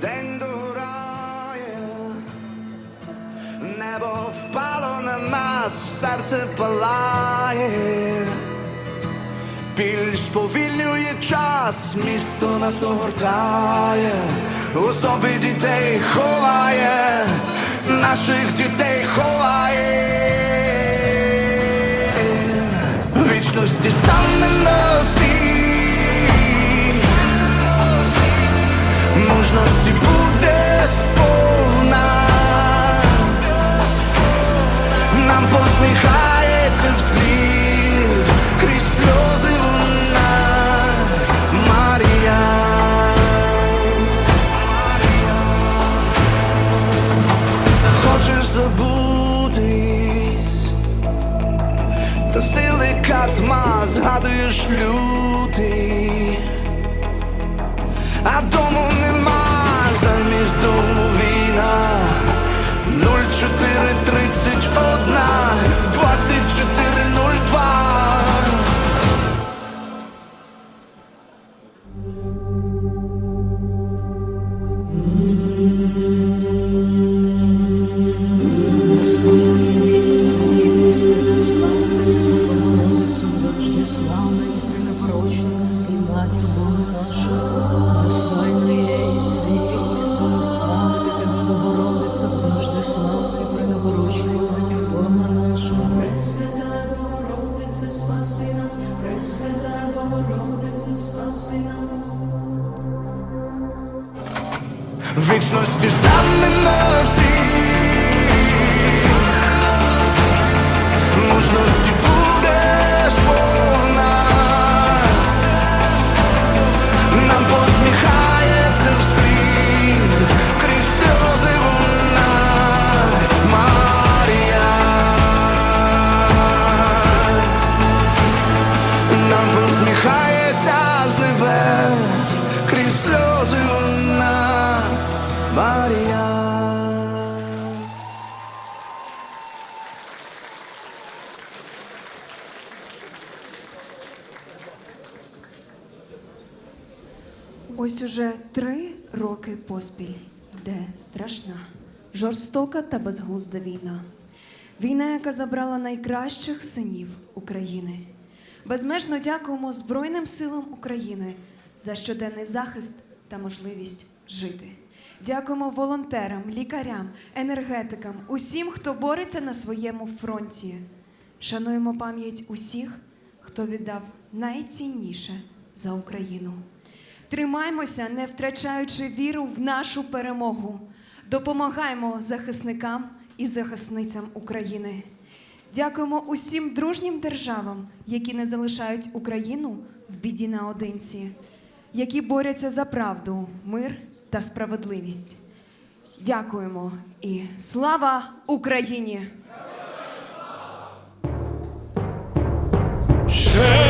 день догорає, небо впало на нас, серце палає, біль сповільнює час, місто нас огортає, у собі дітей ховає, наших дітей ховає. Вічності стане всі буде сповна, нам посміхається вслід, крізь сльози вона Марія. Хочеш забутись, та сили катма згадуєш лютий. А замість дому війна Славна і матір Бога нашого. Пресвята Богородице, спаси нас, Пресвята Богородице, спаси нас. Вічності станемо всі Ось уже три роки поспіль йде страшна, жорстока та безглузда війна. Війна, яка забрала найкращих синів України. Безмежно дякуємо Збройним силам України за щоденний захист та можливість жити. Дякуємо волонтерам, лікарям, енергетикам, усім, хто бореться на своєму фронті. Шануємо пам'ять усіх, хто віддав найцінніше за Україну. Тримаймося, не втрачаючи віру в нашу перемогу. Допомагаємо захисникам і захисницям України. Дякуємо усім дружнім державам, які не залишають Україну в біді наодинці, які борються за правду, мир та справедливість. Дякуємо і слава Україні! Ще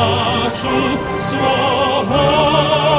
нашу свободу.